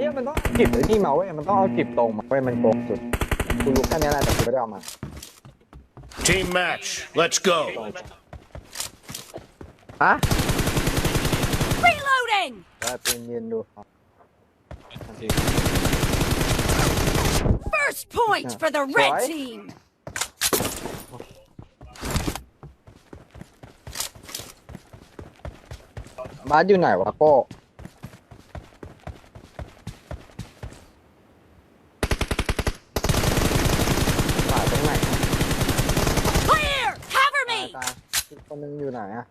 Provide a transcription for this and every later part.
เนี่ยมันต้องเอากิบไอ้นี่มาเว้ยมันต้องเอากิบตรงมาเว้ยมันโกงสุดกูรู้แค่นี้แหละแต่กูไม่ได้เอามา Team match. Let's go. ฮะ Reloading! ได้เป็นยืนดูครับ First point Yeah. for the red Try. team! บาสอยู่ไหนวะโก้ฝ่ายตรงไหน Clear! Cover ตาย me! ตาย อีกคนนึงอยู่ไหนอะ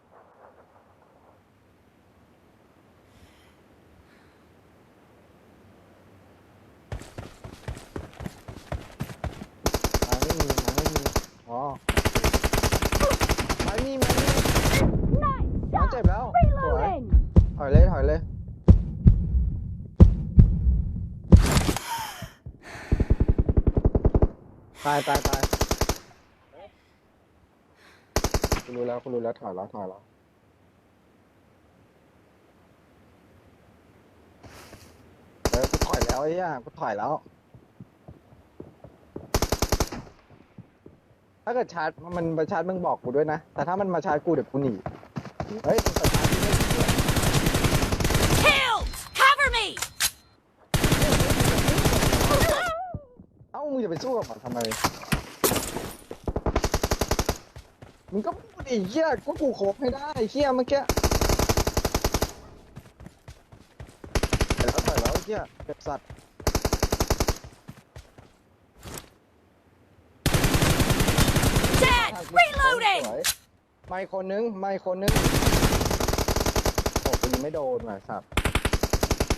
มาไม่มีมาไม่มีอ๋อมานี่มานี่ Nice มาเจ็บแล้วสวย Reloading! ถอยเลยถอยเลย ตายตายตาย กูรู้แล้วกูรู้แล้วถอยแล้วถอยแล้วเออกูถอยแล้วไอ้ย่ากูถอยแล้ว ถ้าเกิดชาร์จมันมาชาร์จมึงบอกกูด้วยนะ แต่ถ้ามันมาชาร์จกูเดี๋ยวกูหนีเฮ้ยมันมาชาร์จกูไม่ได้ Killed! Cover me! เอ้ามึงจะไปสู้กับมันทำไม มึงก็พูดไอ้เหี้ยก็กูโคบให้ได้ไอ้เหี้ยเมื่อกี้ไปแล้วถอยแล้วไอ้เหี้ยเก็บสัตว์ Dead! ส Reloading! วยไม่คนนึงไม่คนนึงโอ้กูยิงไม่โดนว่ะสัตว์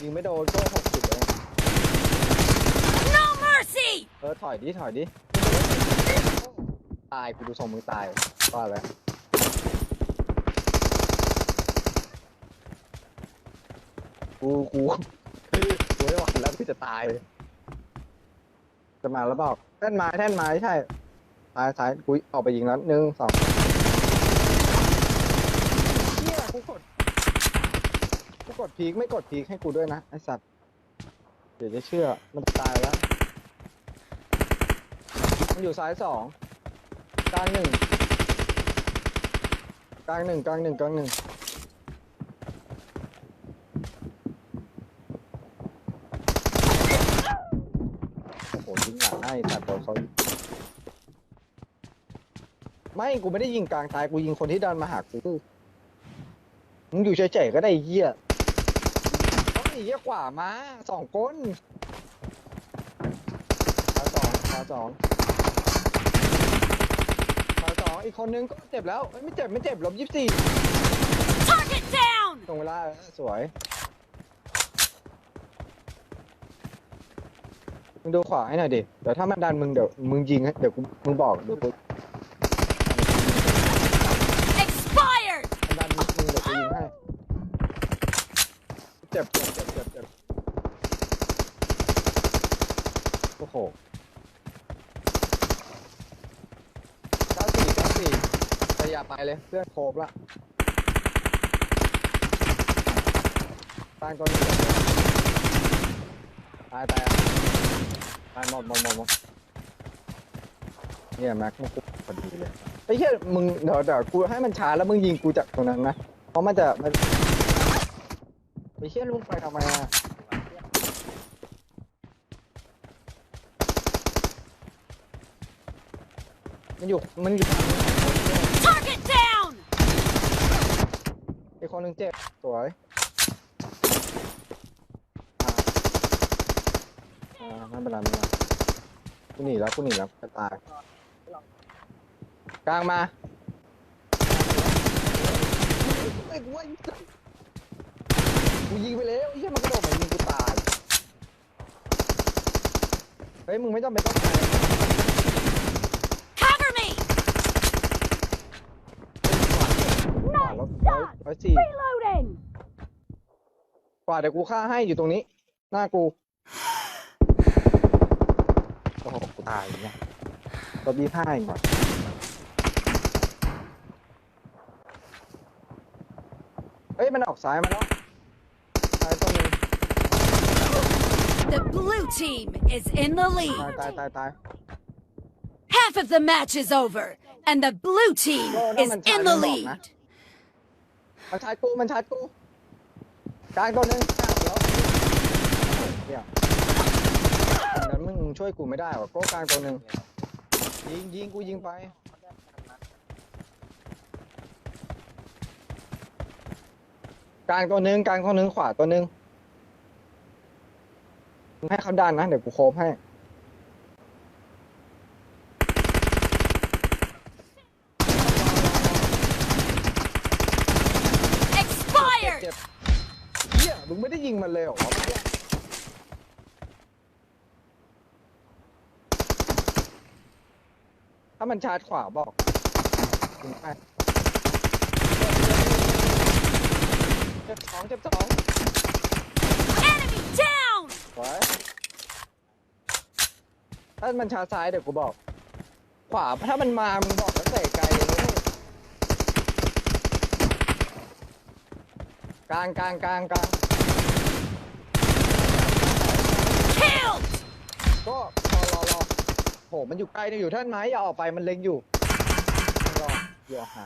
ยิงไม่โดนก็หกสิบเอง No mercy! เออถอยดิถอยดิตายกูดูทรงมึงตายว่าแล้วกูกูกูไม่ไหวแล้วกูจะตาย จะมาแล้วเปล่าแท่นไม้แท่นไม้ใช่ซ้ายซ้ายกูออกไปยิงแล้วหนึ่งสองเฮียกูกดกูกดพีคไม่กดพีคให้กูด้วยนะไอสัตว์เดี๋ยวจะเชื่อมันตายแล้ว มันอยู่ซ้ายสองกลางหนึ่ง ลางหนึ่งกลางหนึ่งกลางหนึ่งโอ้โหยิงหลังให้แต่ตัวเขาไม่กูไม่ได้ยิงกลางตายกูยิงคนที่เดินมาหากูมึงอยู่เฉยๆก็ได้ไอ้เหี้ยต้องไอ้เหี้ยกว่ามาสองก้นขาสองขาสองมาส องอีกคนนึงก็เจ็บแล้วเอ้ยไม่เจ็บไม่เจ็บลบยี่สิบสี่ Target down! ตรงเวลาเออสวยมึงดูขวาให้หน่อยดิเดี๋ยวถ้ามันดันมึงเดี๋ยวมึงยิงให้เดี๋ยวกูมึงบอกเดี๋ยวกู Expired! มันดันมึงมึงเดี๋ยวกูยิงให้เจ็บเจ็บเจ็บเจ็บเจ็บโอ้โหเก้าสี่เก้าสี่แต่ อย่าไปเลยเพื่อนโคบละตายตัวนี้ตายตายตายหมดหมดหมดหมดเนี่ยแม็กมันกูพอดีเลยไอ้เหี้ยมึงเดี๋ยวเดี๋ยวกูให้มันช้าแล้วมึงยิงกูจากตรงนั้นนะเพราะมันจะมันไอ้เหี้ยลุงไปทำไมอะ มันอยู่ มันอยู่ Target down! ไอ้คนหนึ่งเจ็บ สวยอ่าอ่าไม่เป็นไรไม่เป็นไรกูหนีแล้วกูหนีแล้วจะตาย กลางมาไอ้กูว่ากูยิงไปแล้วไอ้เหี้ยมันกระโดดมายิงกูตาย เฮ้ย มึงไม่ต้องไปต้องไป Cover me! กว่า ร้อยร้อยร้อยสี่ Reloading! กว่าเดี๋ยวกูฆ่าให้อยู่ตรงนี้ หน้ากูโอ้โหกูตายอย่างเนี่ยตัวบีห้าอีกว่ะเฮ้ย มันออกซ้ายมาแล้วซ้ายตัวหนึง blue team is in the ตาย lead. ตายตายตาย Half of the match is over, and the blue team No, no, is man, in time the is up, lead. มันชาร์จกูมันชาร์จกูกลางตัวหนึงกลางแล้วเนี่ยงั้นมึงช่วยกูไม่ได้หรอโก้กลางตัวหนึงยิงยิงกูยิงไปกลางตัวหนึงกลางตัวหนึงขวาตัวหนึงมึงให้เขาดันนะเดี๋ยวกูโคบให้ Expired! เจ็บเฮียมึง ไม่ได้ยิงมันเลยเหรอวะถ้ามันชาร์จขวาบอกยิงไปเจ็บสองเจ็บสอง Enemy down! สวยถ้ามันชาร์จซ้ายเดี๋ยวกูบอก ขวาถ้ามันมามึงบอกแล้วเตะไกลเลยนะเว้ยกลางกลางกลางกลาง Killed! ก็รอรอรอโห มันอยู่ไกลนะอยู่ท่านไม้อย่าออกไปมันเล็งอยู่รอเดี๋ยวหา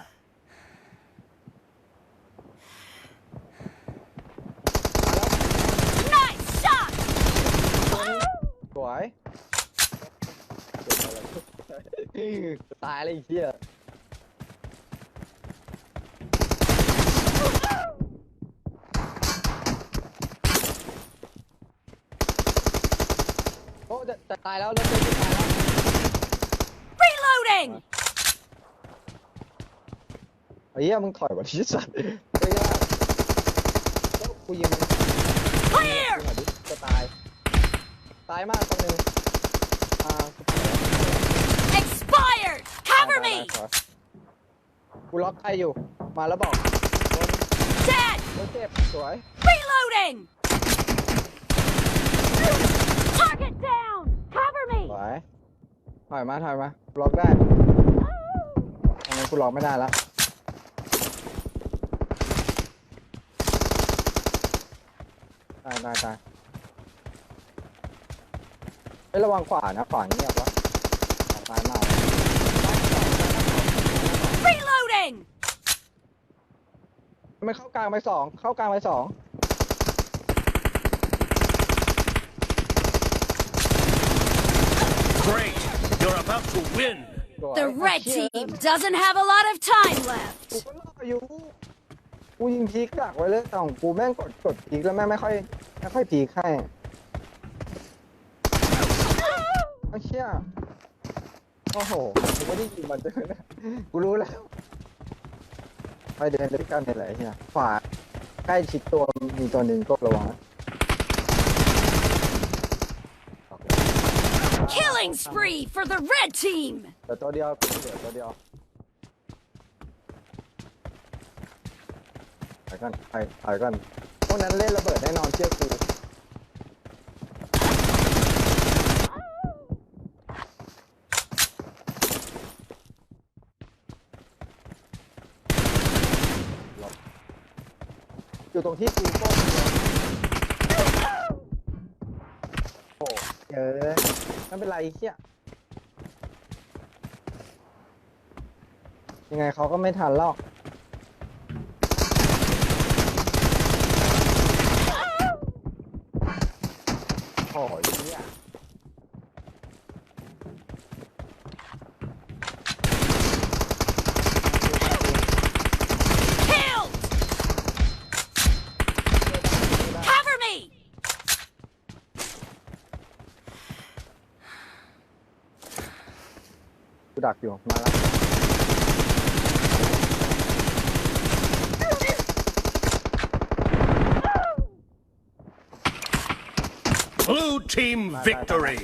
สวยตายเลยไอ้เหี้ยโอ้จะจะตายแล้วรถจะตายแล้ว Reloading! ไอ้เหี้ยมึงถอยกว่าที่สัตว์ไม่ได้แล้วกูยิงมัน Clear! ยิงหน่อยดิจะตาย ตายมากตัวหนึ่งอ่ากูตายแล้ว Expired! Cover ได้ me! ได้ได้กูล็อกใครอยู่ มาแล้วบอกโดน Dead! โดนเจ็บสวย Reloading! Target down! Cover ส me! วยถอยมาถอยมากูล็อกได้ทำไมกูล็อกไม่ได้แล้ว ตายตายตายเฮ้ยระวังขวานะขวาเงียบวะขวาซ้ายมา Reloading! มันเข้ากลางไปสองเข้ากลางไปสอง Great. You're about to win. สวย The red เชี่ย team doesn't have a lot of time กู left. ก็รออยู่ กูยิงพีกดักไว้เลยแต่ของกูแม่งกดกดพีกแล้วแม่งไม่ค่อยไม่ค่อยพีกให้ไอ้เชี่ยโอ้โหกูไม่ได้ยิงมันเลยนะกูรู้แล้วไปเดินด้วยกันนี่แหละไอ้เชี่ยขวาใกล้ชิดตัวมีตัวหนึ่งก็ระวังนะ Killing spree for the red team! แต่ตัวเดียวเหลือตัวเดียว กันไปไปกันพวกนั้นเล่นระเบิดแน่นอนเชื่อกูอยู่ตรงที่กูก็โอ้เจอไม่เป็นไรเชี่ยยังไงเขาก็ไม่ทันหรอก โอ้ยเชี่ย team victory.